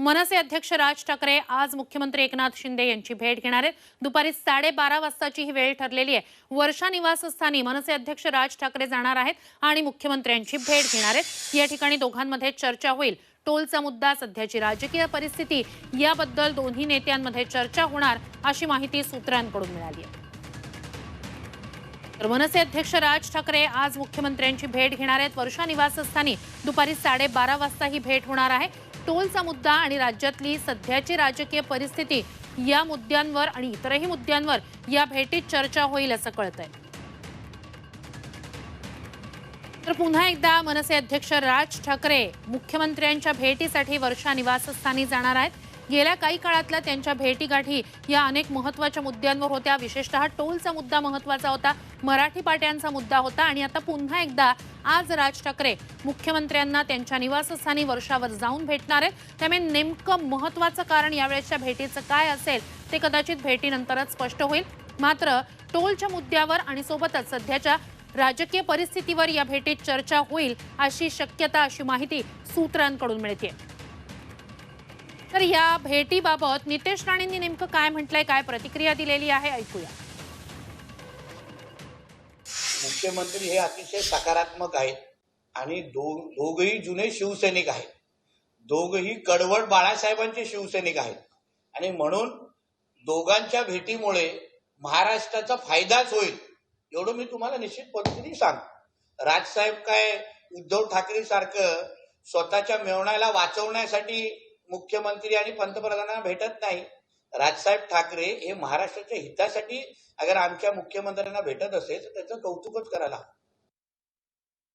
मनसे अध्यक्ष राज ठाकरे आज मुख्यमंत्री एकनाथ शिंदे यांची भेट घेणार आहेत. दुपारी साडेबारा वाजताची ही वेळ ठरलेली आहे. वर्षा निवासस्थानी मनसे अध्यक्ष राज ठाकरे जाणार आहेत आणि मुख्यमंत्र्यांची भेट घेणार आहेत. या ठिकाणी दोघांमध्ये चर्चा होईल. टोलचा मुद्दा सध्याची राजकीय परिस्थिती याबद्दल दोन्ही नेत्यांमध्ये चर्चा होणार अशी माहिती सूत्रांकडून मिळाली आहे. तर मनसे अध्यक्ष राज ठाकरे आज मुख्यमंत्र्यांची भेट घेणार आहेत. वर्षा निवासस्थानी दुपारी साडेबारा वाजता ही भेट होणार आहे. टोलचा मुद्दा आणि राज्यातली सध्याची राजकीय परिस्थिती या मुद्द्यांवर आणि इतरही मुद्द्यांवर या भेटीत चर्चा होईल असं कळतंय. तर पुन्हा एकदा मनसे अध्यक्ष राज ठाकरे मुख्यमंत्र्यांच्या भेटीसाठी वर्षा निवासस्थानी जाणार आहेत. गेल्या काही काळातल्या त्यांच्या भेटीगाठी या अनेक महत्त्वाच्या मुद्द्यांवर होत्या. विशेषतः टोलचा मुद्दा महत्त्वाचा होता मराठी पाट्यांचा मुद्दा होता आणि आता पुन्हा एकदा आज राज ठाकरे मुख्यमंत्र्यांना त्यांच्या निवासस्थानी वर्षावर जाऊन भेटणार आहेत. त्यामुळे नेमकं महत्वाचं कारण यावेळेच्या भेटीचं काय असेल ते कदाचित भेटीनंतरच स्पष्ट होईल. मात्र टोलच्या मुद्द्यावर आणि सोबतच सध्याच्या राजकीय परिस्थितीवर या भेटीत चर्चा होईल अशी शक्यता अशी माहिती सूत्रांकडून मिळते तर या भेटीबाबत नितेश राणेंनी नेमकं काय म्हटलंय काय प्रतिक्रिया दिलेली आहे ऐकूया. मुख्यमंत्री हे अतिशय सकारात्मक आहेत आणि दो दोघही जुने शिवसैनिक आहेत. दोघही कडवट बाळासाहेबांचे शिवसैनिक आहेत. आणि म्हणून दोघांच्या भेटीमुळे महाराष्ट्राचा फायदाच होईल एवढं मी तुम्हाला निश्चित पद्धतीने सांग राजसाहेब काय उद्धव ठाकरे सारखं स्वतःच्या मेवण्याला वाचवण्यासाठी मुख्यमंत्री आणि पंतप्रधानांना भेटत नाही राजसाहेब ठाकरे हे महाराष्ट्राच्या हितासाठी अगर आमच्या मुख्यमंत्र्यांना भेटत असेल तर त्याचं कौतुकच करायला हवं.